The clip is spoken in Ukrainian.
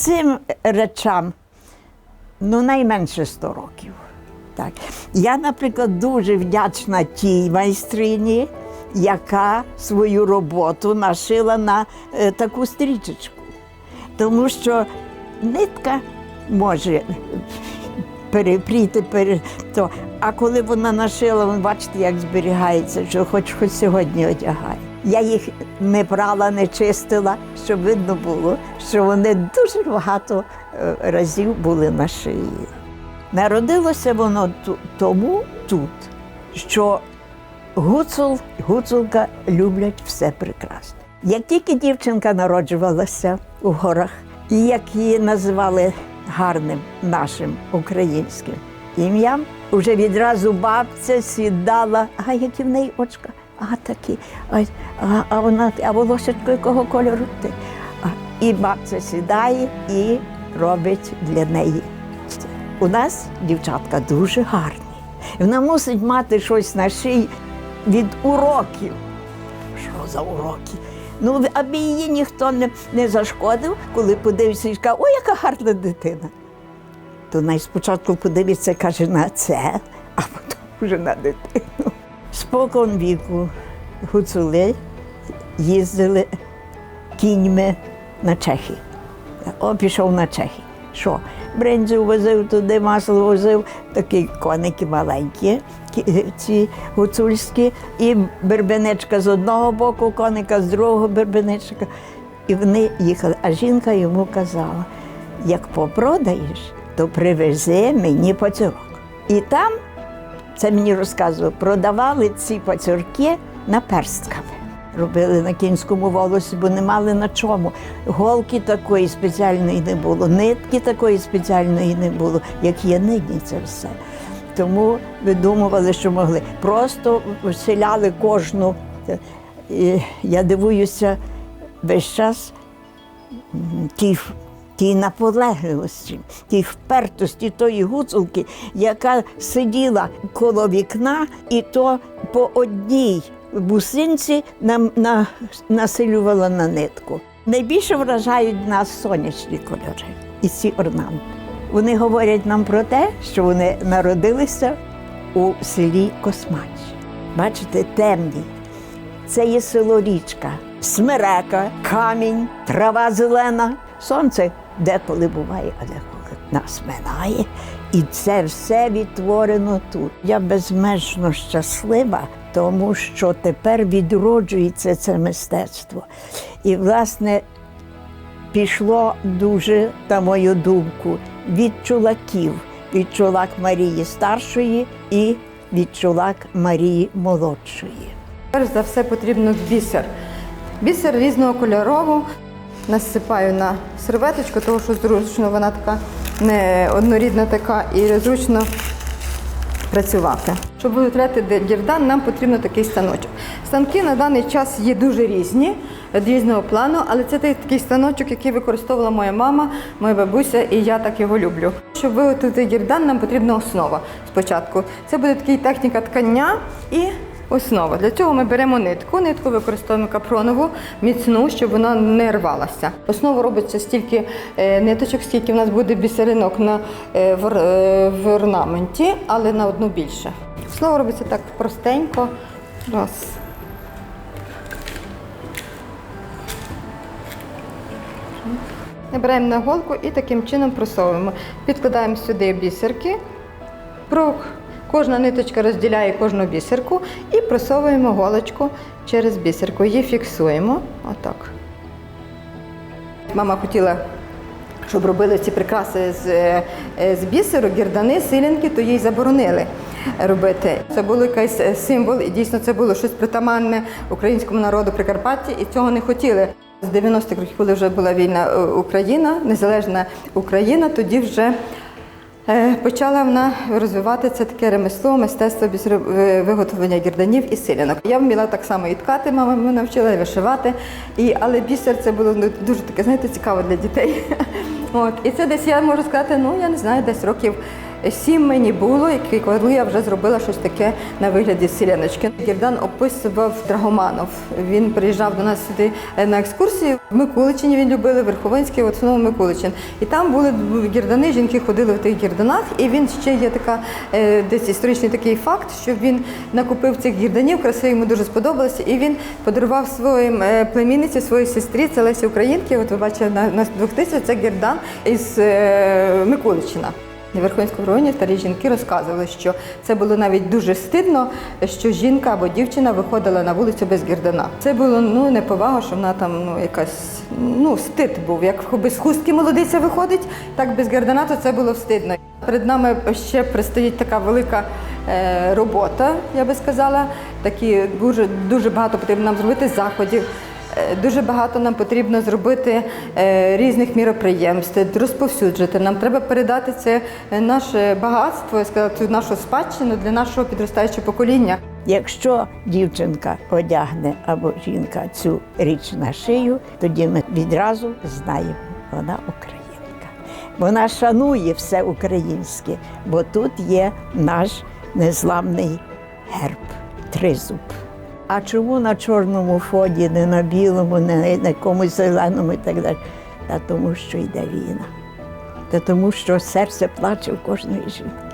цим речам ну, найменше 100 років. Так. Я, наприклад, дуже вдячна тій майстрині, яка свою роботу нашила на е, таку стрічечку. Тому що нитка може перепріти, пере... то. а коли вона нашила, ви бачите, як зберігається, що хоч хоч сьогодні одягає. Я їх не прала, не чистила, щоб видно було, що вони дуже багато е, разів були на шиї. Народилося воно тому тут, що гуцул, гуцулка люблять все прекрасне. Як тільки дівчинка народжувалася у горах, і як її називали гарним нашим українським ім'ям, вже відразу бабця сідала, а які в неї очка, а такі, а, а, вона, а волосечко якого кольору ти? І бабця сідає і робить для неї. У нас дівчатка дуже гарні. Вона мусить мати щось на шиї від уроків. Що за уроки? Ну, аби її ніхто не, не зашкодив, коли подивився і каже, ой, яка гарна дитина. То най спочатку подивиться, каже, на це, а потім вже на дитину. Спокон віку гуцули їздили кіньми на Чехії. О, пішов на Чехії. Що? Бринзу возив туди, масло возив, такі коники маленькі, ці гуцульські, і бербеничка з одного боку, коника з другого бербеничка. І вони їхали. А жінка йому казала: як попродаєш, то привези мені пацюрок. І там, це мені розказував, продавали ці пацюрки наперстками. Робили на кінському волосі, бо не мали на чому. Голки такої спеціальної не було, нитки такої спеціальної не було, як є нині це все. Тому видумували, що могли. Просто вселяли кожну. І я дивуюся весь час тій, тій наполегливості, тій впертості тої гуцулки, яка сиділа коло вікна, і то по одній бусинці нам, на, насилювала на нитку. Найбільше вражають нас сонячні кольори і ці орнаменти. Вони говорять нам про те, що вони народилися у селі Космач. Бачите, темні, це є село річка, смерека, камінь, трава зелена. Сонце деколи буває, а деколи нас минає. І це все відтворено тут. Я безмежно щаслива, тому що тепер відроджується це мистецтво. І, власне, пішло дуже, на мою думку, від чулаків, від чулак Марії старшої і від чулак Марії молодшої. Перш за все потрібно бісер. Бісер різного кольорову. Насипаю на серветочку, тому що зручно вона така не однорідна така і зручно працювати. Щоб виготовляти дірдан, нам потрібно такий станочок. Станки на даний час є дуже різні, різного плану, але це такий станочок, який використовувала моя мама, моя бабуся, і я так його люблю. Щоб виготовити дірдан, нам потрібна основа спочатку. Це буде така техніка ткання і Основа. Для цього ми беремо нитку. Нитку використовуємо капронову, міцну, щоб вона не рвалася. Основа робиться стільки е, ниточок, скільки в нас буде бісеринок на, е, е, в орнаменті, але на одну більше. Основа робиться так простенько. Раз. Набираємо на голку і таким чином просовуємо. Підкладаємо сюди бісерки. Кожна ниточка розділяє кожну бісерку і просовуємо голочку через бісерку. Її фіксуємо. Отак. Мама хотіла, щоб робили ці прикраси з, е, з бісеру, гірдани, силянки, то їй заборонили робити. Це був якийсь е, символ, і дійсно це було щось притаманне українському народу Прикарпатті, і цього не хотіли. З 90-х років, коли вже була вільна е, Україна, незалежна Україна, тоді вже Е, Почала вона розвивати це таке ремесло, мистецтво бісеро- виготовлення гірданів і силянок. Я вміла так само і ткати, мама мене навчила і вишивати. І, але бісер це було ну, дуже таке, знаєте, цікаво для дітей. От. І це десь я можу сказати, ну я не знаю, десь років сім мені було, і коли я вже зробила щось таке на вигляді сіляночки. Гірдан описував Драгоманов. Він приїжджав до нас сюди е, на екскурсію. В Микуличині він любили, Верховинський, от знову Микуличин. І там були гірдани, жінки ходили в тих гірданах, і він ще є така е, десь історичний такий факт, що він накупив цих гірданів, краси йому дуже сподобалося, і він подарував своїм е, племінниці, своїй сестрі, це Лесі Українки. От ви бачите на, на 2000 це гірдан із Микуличина. На Верховинському районі старі жінки розказували, що це було навіть дуже стидно, що жінка або дівчина виходила на вулицю без гірдана. Це було ну неповага, що вона там ну якась ну стид був. Як без хустки молодиця виходить, так без гірдана, то це було встидно. Перед нами ще предстоїть така велика е, робота, я би сказала. Такі дуже дуже багато потрібно нам зробити заходів. Е, Дуже багато нам потрібно зробити е, різних міроприємств, розповсюджити. Нам треба передати це е, наше багатство, цю нашу спадщину для нашого підростаючого покоління. Якщо дівчинка одягне або жінка цю річ на шию, тоді ми відразу знаємо, вона українка. Вона шанує все українське, бо тут є наш незламний герб тризуб. А чому на чорному фоні, не на білому, не на якомусь зеленому і так далі? Та тому, що йде війна. Та тому, що серце плаче в кожної жінки.